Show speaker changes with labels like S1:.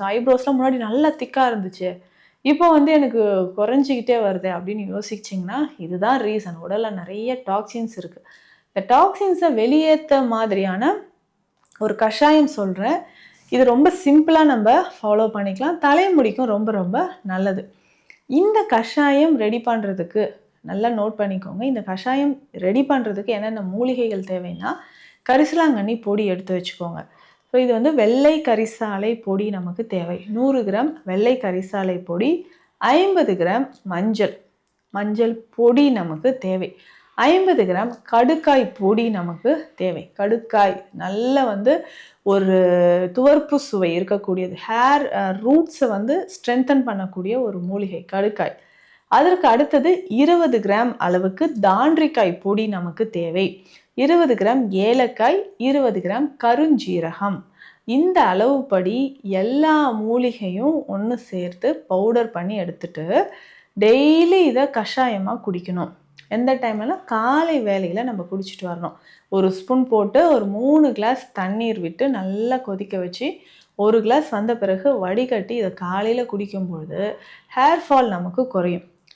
S1: இருந்துச்சு ஐப்ரோஸ்லாம் முன்னாடி நல்லா திக்காக இருந்துச்சு. இப்போ வந்து எனக்கு குறைஞ்சிக்கிட்டே வருது அப்படின்னு யோசிச்சிங்கன்னா இதுதான் ரீசன் உடலில் நிறைய டாக்ஸின்ஸ் இருக்குது இந்த டாக்ஸின்ஸை வெளியேற்ற மாதிரியான ஒரு கஷாயம் சொல்கிறேன் இது ரொம்ப சிம்பிளாக நம்ம ஃபாலோ பண்ணிக்கலாம். தலைமுடிக்கும் ரொம்ப ரொம்ப நல்லது. இந்த கஷாயம் ரெடி பண்ணுறதுக்கு நல்லா நோட் பண்ணிக்கோங்க. இந்த கஷாயம் ரெடி பண்ணுறதுக்கு என்னென்ன மூலிகைகள் தேவைன்னா கரிசலாங்கண்ணி பொடி எடுத்து வச்சுக்கோங்க. ஸோ இது வந்து வெள்ளை கரிசாலை பொடி நமக்கு தேவை. நூறு கிராம் வெள்ளை கரிசாலை பொடி ஐம்பது கிராம் மஞ்சள். மஞ்சள் பொடி நமக்கு தேவை. ஐம்பது கிராம் கடுக்காய் பொடி நமக்கு தேவை. கடுக்காய் நல்ல வந்து ஒரு துவர்ப்பு சுவை இருக்கக்கூடியது. ஹேர் ரூட்ஸை வந்து ஸ்ட்ரென்தன் பண்ணக்கூடிய ஒரு மூலிகை கடுக்காய் அதற்கு அடுத்தது இருபது கிராம் அளவுக்கு தாண்டிக்காய் பொடி நமக்கு தேவை. இருபது கிராம் ஏலக்காய் இருபது கிராம் கருஞ்சீரகம். இந்த அளவுப்படி எல்லா மூலிகையும் ஒன்று சேர்த்து பவுடர் பண்ணி எடுத்துட்டு டெய்லி இதை கஷாயமாக குடிக்கணும். எந்த டைம்ல காலை வேலையில் நம்ம குடிச்சிட்டு வரணும். ஒரு ஸ்பூன் போட்டு ஒரு மூணு கிளாஸ் தண்ணீர் விட்டு நல்லா கொதிக்க வச்சு ஒரு கிளாஸ் வந்த பிறகு வடிகட்டி இதை காலையில் குடிக்கும்பொழுது ஹேர் ஃபால் நமக்கு குறையும்.